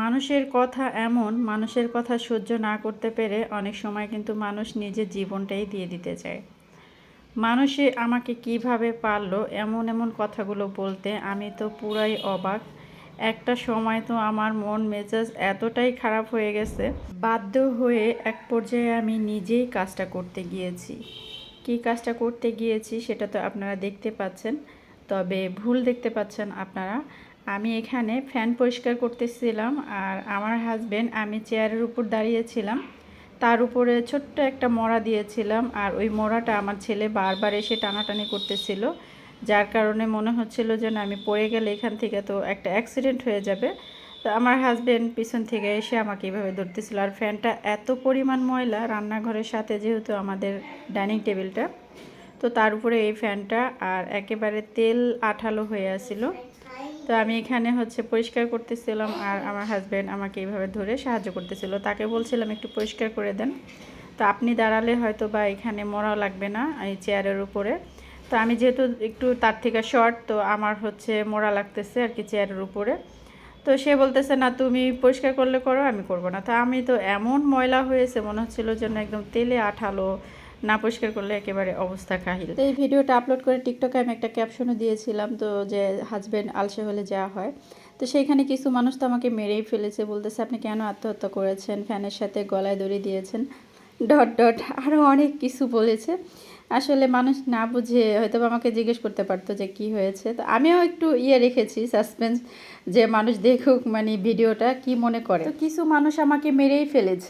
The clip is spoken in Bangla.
মানুষের কথা এমন, মানুষের কথা সহ্য না করতে পেরে অনেক সময় কিন্তু মানুষ নিজের জীবনটাই দিয়ে দিতে চায়। মানুষে আমাকে কীভাবে পারল এমন এমন কথাগুলো বলতে আমি তো পুরাই অবাক। একটা সময় তো আমার মন মেজাজ এতটাই খারাপ হয়ে গেছে। বাধ্য হয়ে এক পর্যায়ে আমি নিজেই কাজটা করতে গিয়েছি। কী কাজটা করতে গিয়েছি সেটা তো আপনারা দেখতে পাচ্ছেন, তবে ভুল দেখতে পাচ্ছেন আপনারা। আমি এখানে ফ্যান পরিষ্কার করতেছিলাম আর আমার হাজবেন্ড আমি চেয়ারের উপর দাঁড়িয়েছিলাম। তার উপরে ছোট্ট একটা মরা দিয়েছিলাম আর ওই মরাটা আমার ছেলে বারবার এসে টানাটানি করতেছিল। যার কারণে মনে হচ্ছিল যে না আমি পড়ে গেলে এখান থেকে তো একটা অ্যাক্সিডেন্ট হয়ে যাবে। তো আমার হাজবেন্ড পিছন থেকে এসে আমাকে এভাবে ধরতেছিল। আর ফ্যানটা এত পরিমাণ ময়লা রান্নাঘরের সাথে যেহেতু আমাদের ডাইনিং টেবিলটা তো তার উপরে এই ফ্যানটা আর একেবারে তেল আঠালো হয়ে আসছিল তো আমি এখানে হচ্ছে পরিষ্কার করতেছিলাম আর আমার হাজব্যান্ড আমাকে এইভাবে ধরে সাহায্য করতেছিল। তাকে বলছিলাম, একটু পরিষ্কার করে দেন। তো আপনি দাঁড়ালে হয়তো বা এখানে মরা লাগবে না এই চেয়ারের উপরে। তো আমি যেহেতু একটু তার থেকে শর্ট তো আমার হচ্ছে মোড়া লাগতেছে আর কি চেয়ারের উপরে। তো সে বলতেছে, না, তুমি পরিষ্কার করলে করো, আমি করব না। তো আমি তো এমন ময়লা হয়েছে, মনে হচ্ছিল যেন একদম তেলে আঠালো। না পরিষ্কার করলে একেবারে অবস্থা কাহিল। তো এই ভিডিওটা আপলোড করে টিকটকে আমি একটা ক্যাপশনও দিয়েছিলাম, তো যে হাজব্যান্ড আলসে হলে যাওয়া হয়। তো সেইখানে কিছু মানুষ তো আমাকে মেরেই ফেলেছে, বলতেছে, আপনি কেন আত্মহত্যা করেছেন? ফ্যানের সাথে গলায় দড়ি দিয়েছেন? ডট ডট আরও অনেক কিছু বলেছে। আসলে মানুষ না বুঝে হয়তো আমাকে জিজ্ঞেস করতে পারতো যে কি হয়েছে। তো আমিও একটু ইয়ে রেখেছি সাসপেন্স যে মানুষ দেখুক মানে ভিডিওটা কি মনে করে। কিছু মানুষ আমাকে মেরেই ফেলেছে।